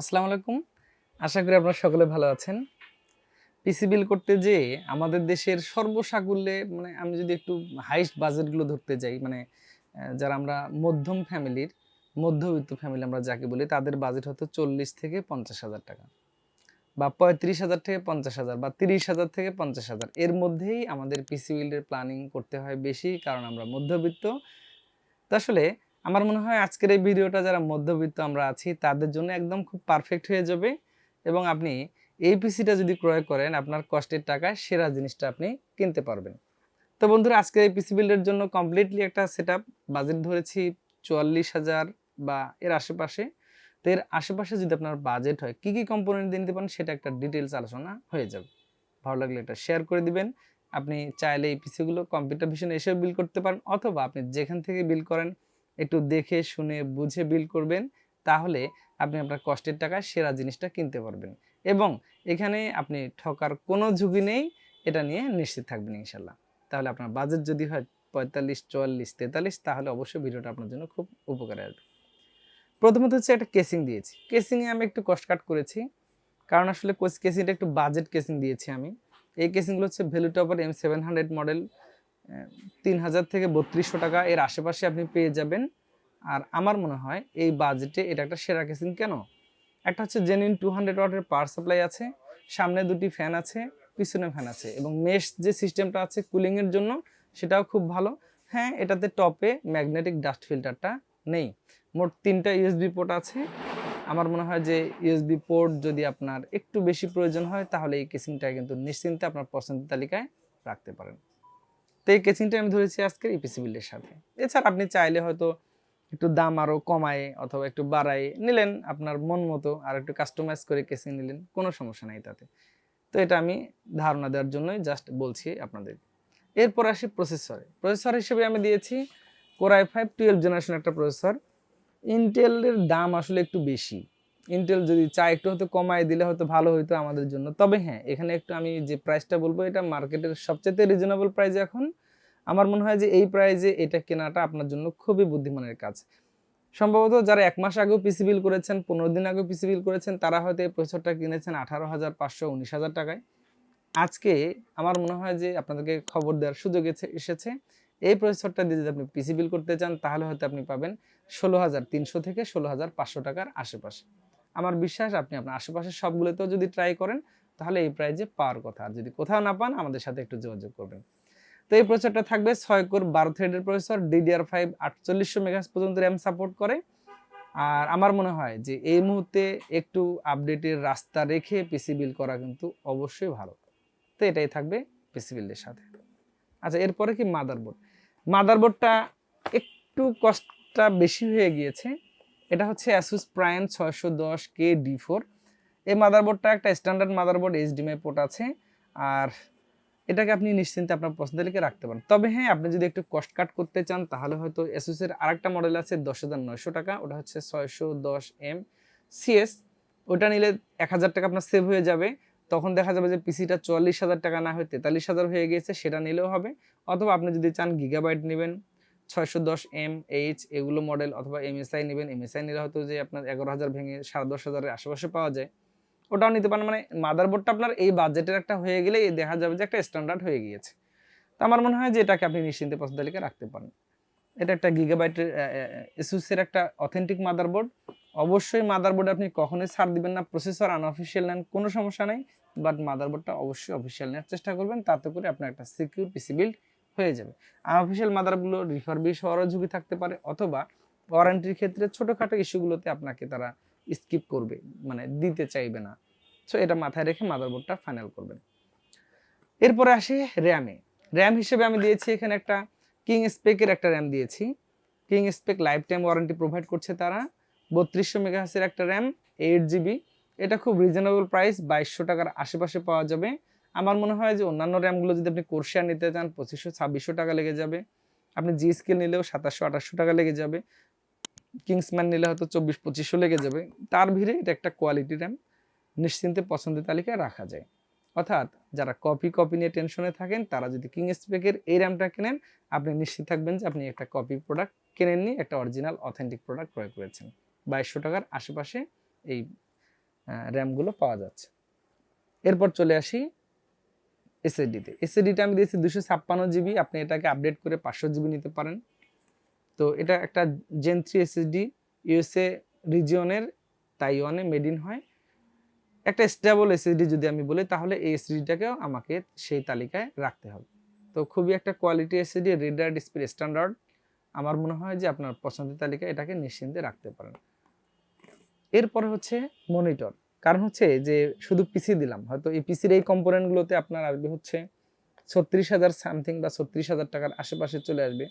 আসসালামু আলাইকুম। আশা করি আপনারা সকলে ভালো আছেন। পিসি বিল করতে যে আমাদের দেশের সর্বসাকুল্যে মানে আমি যদি একটু হাইস্ট বাজেটগুলো ধরতে যাই মানে যারা আমরা মধ্যম ফ্যামিলির মধ্যবিত্ত ফ্যামিলি আমরা যাকে বলি, তাদের বাজেট হতো চল্লিশ থেকে পঞ্চাশ হাজার টাকা বা পঁয়ত্রিশ হাজার থেকে পঞ্চাশ হাজার বা তিরিশ হাজার থেকে পঞ্চাশ হাজার। এর মধ্যেই আমাদের পিসি বিলের প্ল্যানিং করতে হয় বেশি, কারণ আমরা মধ্যবিত্ত। তো আসলে আমার মনে হয় আজকের এই ভিডিওটা যারা মধ্যবিত্ত আমরা আছি, তাদের জন্য একদম খুব পারফেক্ট হয়ে যাবে। এবং আপনি এই পিসিটা যদি ক্রয় করেন, আপনার কষ্টের টাকায় সেরা জিনিসটা আপনি কিনতে পারবেন। তো বন্ধুরা আজকের এই পিসি বিল্ডের জন্য কমপ্লিটলি একটা সেট বাজেট ধরেছি চুয়াল্লিশ হাজার বা এর আশেপাশে। তো এর আশেপাশে যদি আপনার বাজেট হয়, কী কী কম্পোনেন্ট দিতে পারেন, সেটা একটা ডিটেলস আলোচনা হয়ে যাবে। ভালো লাগলে এটা শেয়ার করে দিবেন। আপনি চাইলে এই পিসিগুলো কম্পিউটার ভিশনে এসেও বিল করতে পারেন, অথবা আপনি যেখান থেকে বিল করেন একটু দেখে, শুনে, বুঝে বিল করবেন, তাহলে আপনি আপনার কষ্টের টাকায় সেরা জিনিসটা কিনতে পারবেন। এবং এখানে আপনি ঠকার কোনো ঝুঁকি নেই, এটা নিয়ে নিশ্চিত থাকবেন ইনশাল্লাহ। তাহলে আপনার বাজেট যদি হয় পঁয়তাল্লিশ, চুয়াল্লিশ, তেতাল্লিশ, তাহলে অবশ্যই ভিডিওটা আপনার জন্য খুব উপকারে আসবে। প্রথমত হচ্ছে একটা কেসিং দিয়েছি। কেসিংয়ে আমি একটু কষ্ট কাট করেছি। কারণ আসলে কোচ কেসিংটা একটু বাজেট কেসিং দিয়েছি আমি। এই কেসিংগুলো হচ্ছে ভ্যালু টপার এম সেভেন হান্ড্রেড মডেল তিন হাজার থেকে বত্রিশশো টাকা এর আশেপাশে আপনি পেয়ে যাবেন। আর আমার মনে হয় এই বাজেটে এটা একটা সেরা কেসিং কেন? একটা হচ্ছে জেনুইন টু হান্ড্রেড ওয়াটের পাওয়ার সাপ্লাই আছে, সামনে দুটি ফ্যান আছে, পিছনে ফ্যান আছে এবং মেশ যে সিস্টেমটা আছে কুলিংয়ের জন্য সেটাও খুব ভালো। হ্যাঁ এটাতে টপে ম্যাগনেটিক ডাস্ট ফিল্টারটা নেই। মোট তিনটা ইউএসবি পোর্ট আছে। আমার মনে হয় যে ইউএসবি পোর্ট যদি আপনার একটু বেশি প্রয়োজন হয় তাহলে এই কেসিংটা কিন্তু নিশ্চিন্তে আপনার পছন্দের তালিকায় রাখতে পারেন। তো এই কেসিংটা আমি ধরেছি আজকের ইপিসি বিল্ডের সাথে। এছাড়া আপনি চাইলে হয়তো একটু দাম আরও কমায় অথবা একটু বাড়ায় নিলেন আপনার মন মতো আর একটু কাস্টমাইজ করে কেসিং নিলেন, কোনো সমস্যা নাই তাতে। তো এটা আমি ধারণা দেওয়ার জন্যই জাস্ট বলছি আপনাদের। এরপর আসি প্রসেসরে প্রসেসর হিসেবে আমি দিয়েছি core i five twelve generation একটা প্রসেসর ইন্টেলের দাম আসলে একটু বেশি। ইন্টেল যদি চা একটু হয়তো কমায় দিলে হয়তো ভালো হইতো আমাদের জন্য। তবে হ্যাঁ এখানে একটু আমি যে প্রাইসটা বলব, এটা মার্কেটের সবচেয়ে রিজনেবল প্রাইস এখন। আমার মনে হয় যে এই প্রাইজে এটা কেনাটা আপনার জন্য খুবই বুদ্ধিমানের কাজ। সম্ভবত যারা এক মাস আগেও পিসি বিল করেছেন, পনেরো দিন আগেও পিসি বিল করেছেন, তারা হয়তো এই প্রসেসরটা কিনেছেন আঠারো হাজার পাঁচশো, উনিশ হাজার টাকায়। আজকে আমার মনে হয় যে আপনাদেরকে খবর দেওয়ার সুযোগ এসে- এসেছে। এই প্রসেসরটা দিয়ে যদি আপনি পিসি বিল করতে চান, তাহলে হয়তো আপনি পাবেন ষোলো হাজার তিনশো থেকে ষোলো হাজার পাঁচশো টাকার আশেপাশে। আমার বিশ্বাস আপনি আপনার আশেপাশের সবগুলোতেও যদি ট্রাই করেন, তাহলে এই প্রাইজে পাওয়ার কথা। আর যদি কোথাও না পান, আমাদের সাথে একটু যোগাযোগ করবেন। তো এই প্রসেসরটা থাকবে ছয় কোর বারো থ্রেডের প্রসেসর ডিডিআর ফাইভ আটচল্লিশশো মেগাস পর্যন্ত র্যাম সাপোর্ট করে। আর আমার মনে হয় যে এই মুহূর্তে একটু আপডেটের রাস্তা রেখে পিসি বিল করা কিন্তু অবশ্যই ভালো। তো এটাই থাকবে পিসি বিল্ডের সাথে। আচ্ছা এরপরে কি মাদারবোর্ড মাদারবোর্ডটা একটু কষ্টটা বেশি হয়ে গিয়েছে। এটা হচ্ছে অ্যাসুস প্রাইম ছয়শো দশ কে ডি ফোর এই মাদারবোর্ডটা একটা স্ট্যান্ডার্ড মাদারবোর্ড এইচডিএমআই পোর্ট আছে। আর এটাকে আপনি নিশ্চিন্তে আপনার পছন্দের লিখে রাখতে পারেন। তবে হ্যাঁ আপনি যদি একটু কস্ট কাট করতে চান, তাহলে হয়তো এসুসের আরেকটা মডেল আছে দশ হাজার নয়শো টাকা। ওটা হচ্ছে ছয়শো দশ এম সিএস ওটা নিলে এক হাজার টাকা আপনার সেভ হয়ে যাবে। তখন দেখা যাবে যে পিসিটা চুয়াল্লিশ হাজার টাকা না হয়ে তেতাল্লিশ হাজার হয়ে গিয়েছে, সেটা নিলেও হবে। অথবা আপনি যদি চান গিগাবাইট নেবেন। ছয়শো দশ এম এইচ এগুলো মডেল অথবা এমএসআই নেবেন। এমএসআই নিলে হয়তো যে আপনার এগারো হাজার ভেঙে সাড়ে দশ হাজারের আশেপাশে পাওয়া যায়। ওটাও নিতে পারেন। মানে মাদারবোর্ডটা আপনার এই বাজেটের একটা হয়ে গেলে দেখা যাবে যে একটা স্ট্যান্ডার্ড হয়ে গিয়েছে। তো আমার মনে হয় যে এটাকে আপনি নিশ্চিন্তে পছন্দ লিখে রাখতে পারেন। এটা একটা গিগাবাইটের এসুসের একটা অথেন্টিক মাদারবোর্ড অবশ্যই মাদারবোর্ডে আপনি কখনোই ছাড় দিবেন না। প্রসেসর আনঅফিসিয়াল নেন, কোনো সমস্যা নেই। বাট মাদারবোর্ডটা অবশ্যই অফিসিয়াল নেওয়ার চেষ্টা করবেন। তাতে করে আপনার একটা সিকিউর পিসি বিল্ড হয়ে যাবে। আনঅফিসিয়াল মাদারগুলো রিফারবিশ হওয়ারও ঝুঁকি থাকতে পারে অথবা ওয়ারেন্টির ক্ষেত্রে ছোটোখাটো ইস্যুগুলোতে আপনাকে তারা স্কিপ করবে মানে দিতে চাইবে না। সো এটা মাথায় রেখে মাদারবোর্ডটা ফাইনাল করবেন। এরপরে আসি র্যামে র্যাম হিসেবে আমি দিয়েছি এখানে একটা কিং স্পেকের একটা র্যাম দিয়েছি। King spec life time warranty provide করছে তারা। বত্রিশশো মেগাহাসের একটা র্যাম এইট জিবি এটা খুব রিজনেবল প্রাইস বাইশশো টাকার আশেপাশে পাওয়া যাবে। আমার মনে হয় যে অন্যান্য র্যামগুলো যদি আপনি কোর্সিয়ার নিতে চান, পঁচিশশো, ছাব্বিশশো টাকা লেগে যাবে। আপনি জি স্কেল নিলেও সাতাশশো, আঠাশশো টাকা লেগে যাবে। কিংসম্যান নিলে হয়তো চব্বিশ, পঁচিশশো লেগে যাবে। তার ভিড়ে এটা একটা কোয়ালিটি র্যাম নিশ্চিন্তে পছন্দের তালিকায় রাখা যায়। অর্থাৎ যারা কপি কপি নিয়ে টেনশনে থাকেন, তারা যদি কিং স্পেকের এই র্যামটা কেনেন, আপনি নিশ্চিত থাকবেন যে আপনি একটা কপি প্রোডাক্ট কেনেননি, একটা অরিজিনাল অথেন্টিক প্রোডাক্ট ক্রয় করেছেন। বাইশশো টাকার আশেপাশে এই র্যামগুলো পাওয়া যাচ্ছে। এরপর চলে আসি এসএসডিতে এসএসডিটা আমি দিয়েছি দুশো ছাপ্পান্ন জিবি, আপনি এটাকে আপডেট করে পাঁচশো জিবি নিতে পারেন। তো এটা একটা জেন থ্রি এসএসডি ইউএসএ রিজিয়নের তাইওয়ানে মেড ইন হয়। একটা স্টেবল এসএসডি যদি আমি বলি, তাহলে এই এসএসডিটাকেও আমাকে সেই তালিকায় রাখতে হবে। তো খুবই একটা quality SSD reader display standard আমার মনে হয় যে আপনার পছন্দের তালিকায় এটাকে নিশ্চিন্তে রাখতে পারেন। এরপরে হচ্ছে মনিটর কারণ হচ্ছে যে শুধু পিসি দিলাম, হয়তো এই পিসির এই কম্পোনেন্টগুলোতে আপনার আসবে হচ্ছে ছত্রিশ হাজার সামথিং বা ছত্রিশ হাজার টাকার আশেপাশে চলে আসবে।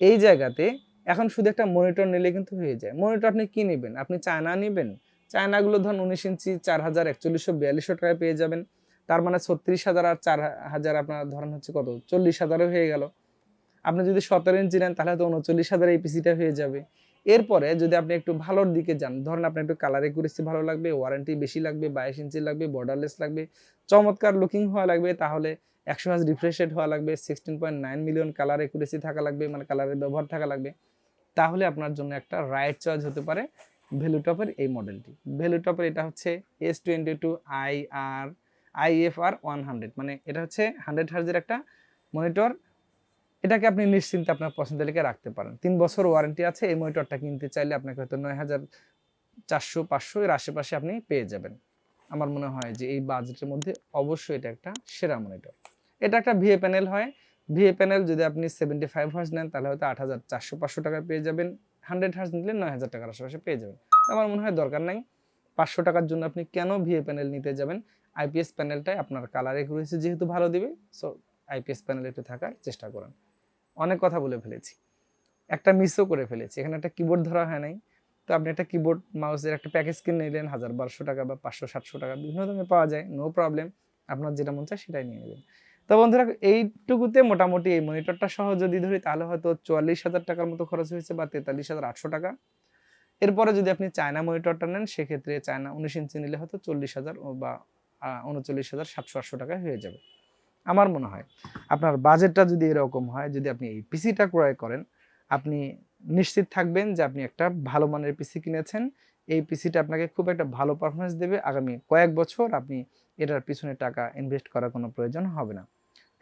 এই জায়গাতে এখন শুধু একটা মনিটর নিলে কিন্তু হয়ে যায়। মনিটর আপনি কি নেবেন? আপনি চায়না নেবেন? চায়নাগুলো ধরুন উনিশ ইঞ্চি, চার হাজার, একচল্লিশশো, বিয়াল্লিশশো টাকায় পেয়ে যাবেন। তার মানে ছত্রিশ হাজার আর চার হাজার আপনার ধরেন হচ্ছে কত? চল্লিশ হাজারও হয়ে গেল। আপনি যদি সতেরো ইঞ্চি নেন তাহলে তো উনচল্লিশ হাজার এই পিসিটা হয়ে যাবে। এরপরে যদি আপনি একটু ভালোর দিকে যান, ধরেন আপনার একটু কালার একুরেসি ভালো লাগবে ওয়ারেন্টি বেশি লাগবে, বাইশ ইঞ্চি লাগবে বর্ডারলেস লাগবে, চমৎকার লুকিং হওয়া লাগবে, তাহলে একশো হাজ রিফ্রেশ রেট হওয়া লাগবে sixteen point nine million colour accuracy থাকা লাগবে মানে কালারের ব্যবহার থাকা লাগবে, তাহলে আপনার জন্য একটা রাইট চয়েস হতে পারে ভ্যালুটপের এই মডেলটি ভ্যালুটপের এটা হচ্ছে S twenty two I R IFR one hundred মানে এটা হচ্ছে হান্ড্রেড হার্জের একটা মনিটর এটাকে আপনি নিশ্চিন্তে আপনার পছন্দের লিখে রাখতে পারেন। তিন বছর ওয়ারেন্টি আছে, এই মনিটরটা কিনতে চাইলে আপনাকে হয়তো নয় হাজার চারশো, পাঁচশো এর আশেপাশে আপনি পেয়ে যাবেন। আমার মনে হয় যে এই বাজেটের মধ্যে অবশ্যই এটা একটা সেরা মনিটর এটা একটা ভিএ প্যানেল হয়। ভিএ প্যানেল যদি আপনি সেভেন্টি ফাইভ হার্স নেন, তাহলে হয়তো আট হাজার চারশো, পাঁচশো টাকায় পেয়ে যাবেন। হান্ড্রেড হার্স নিলে নয় হাজার টাকার আশেপাশে পেয়ে যাবেন। আমার মনে হয় দরকার নাই। পাঁচশো টাকার জন্য আপনি কেন ভিএ প্যানেল নিতে যাবেন? আইপিএস প্যানেলটাই আপনার কালার একুরেসি যেহেতু ভালো দিবে। সো আইপিএস প্যানেল একটু থাকার চেষ্টা করেন। অনেক কথা বলে ফেলেছি। একটা মিসও করে ফেলেছি। এখানে একটা কিবোর্ড ধরা হয় নাই। তো আপনি একটা কিবোর্ড মাউসের একটা প্যাকেজ কিনে নিলেন, হাজার বারোশো টাকা বা পাঁচশো, সাতশো টাকা, বিভিন্ন দামে পাওয়া যায় নো প্রবলেম আপনার যেটা মন চায় সেটাই নিয়ে নেবেন। তো বন্ধুরা, এইটুকুতে মোটামুটি এই মনিটরটা সহ যদি ধরি, তাহলে হয়তো চুয়াল্লিশ হাজার টাকার মতো খরচ হয়েছে বা তেতাল্লিশ হাজার আটশো টাকা। এরপরে যদি আপনি চায়না মনিটরটা নেন, সেক্ষেত্রে চায়না উনিশ ইঞ্চি নিলে হয়তো চল্লিশ হাজার বা উনচল্লিশ হাজার সাতশো, আটশো টাকা হয়ে যাবে। আমার মনে হয়। আপনার বাজেটটা যদি এরকম হয়, যদি আপনি এই পিসিটা ক্রয় করেন, আপনি নিশ্চিত থাকবেন যে আপনি একটা ভালো মানের পিসি কিনেছেন। এই পিসিটা আপনাকে খুব একটা ভালো পারফরমেন্স দেবে। আগামী কয়েক বছর আপনি এটার পিছনে টাকা ইনভেস্ট করার কোনো প্রয়োজন হবে না।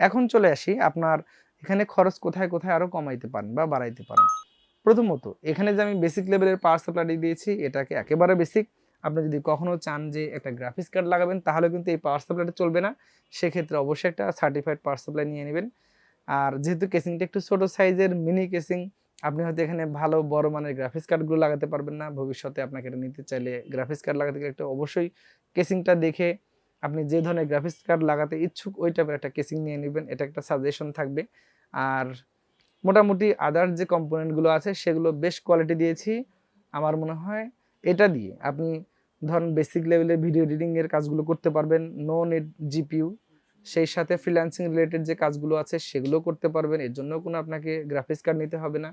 এখন চলে আসি, আপনার এখানে খরচ কোথায় কোথায় আরও কমাইতে পারেন বা বাড়াইতে পারেন। প্রথমত, এখানে যে আমি বেসিক লেভেলের পাওয়ার সাপ্লাই দিয়েছি, এটাকে একেবারে বেসিক আপনি যদি কখনো চান যে একটা গ্রাফিক্স কার্ড লাগাবেন, তাহলে কিন্তু এই পাওয়ার সাপ্লাইটা চলবে না। সেক্ষেত্রে অবশ্যই একটা সার্টিফাইড পাওয়ার সাপ্লাই নিয়ে নেবেন। আর যেহেতু কেসিংটা একটু ছোটো সাইজের মিনি কেসিং আপনি হয়তো এখানে ভালো, বড় মানের গ্রাফিক্স কার্ডগুলো লাগাতে পারবেন না। ভবিষ্যতে আপনাকে এটা নিতে চাইলে গ্রাফিক্স কার্ড লাগাতে গেলে একটা অবশ্যই কেসিংটা দেখে আপনি যে ধরনের গ্রাফিক্স কার্ড লাগাতে ইচ্ছুক, ওই টাইপের একটা কেসিং নিয়ে নেবেন। এটা একটা সাজেশন থাকবে। আর মোটামুটি আদার যে কম্পোনেন্টগুলো আছে, সেগুলো বেশ কোয়ালিটি দিয়েছি। আমার মনে হয় এটা দিয়ে আপনি ধরুন বেসিক লেভেলের ভিডিও এডিটিংয়ের কাজগুলো করতে পারবেন নো নেট জিপিউ সেই সাথে ফ্রিল্যান্সিং রিলেটেড যে কাজগুলো আছে সেগুলো করতে পারবেন, এর জন্য কোনো আপনাকে গ্রাফিক্স কার্ড নিতে হবে না।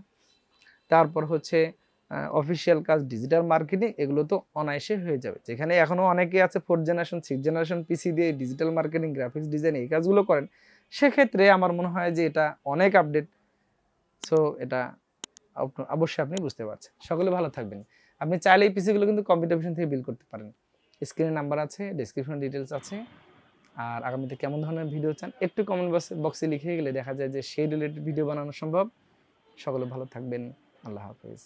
তারপর হচ্ছে অফিসিয়াল কাজ ডিজিটাল মার্কেটিং এগুলো তো অনায়াসে হয়ে যাবে। যেখানে এখনও অনেকে আছে fourth generation six generation PC দিয়ে ডিজিটাল মার্কেটিং গ্রাফিক্স ডিজাইন এই কাজগুলো করেন। সেক্ষেত্রে আমার মনে হয় যে এটা অনেক আপডেট সো এটা অবশ্যই আপনি বুঝতে পারছেন। সকলে ভালো থাকবেন। আপনি চাইলে এই পিসিগুলো কিন্তু কম্পিউটার ভিশন থেকে বিল করতে পারেন। স্ক্রিনের নাম্বার আছে ডিসক্রিপশন ডিটেলস আছে। আর আগামীতে কেমন ধরনের ভিডিও চান, একটু কমেন্ট বক্সে লিখে গেলে দেখা যায় যে সেই রিলেটেড ভিডিও বানানো সম্ভব। সকলে ভালো থাকবেন। আল্লাহ হাফিজ।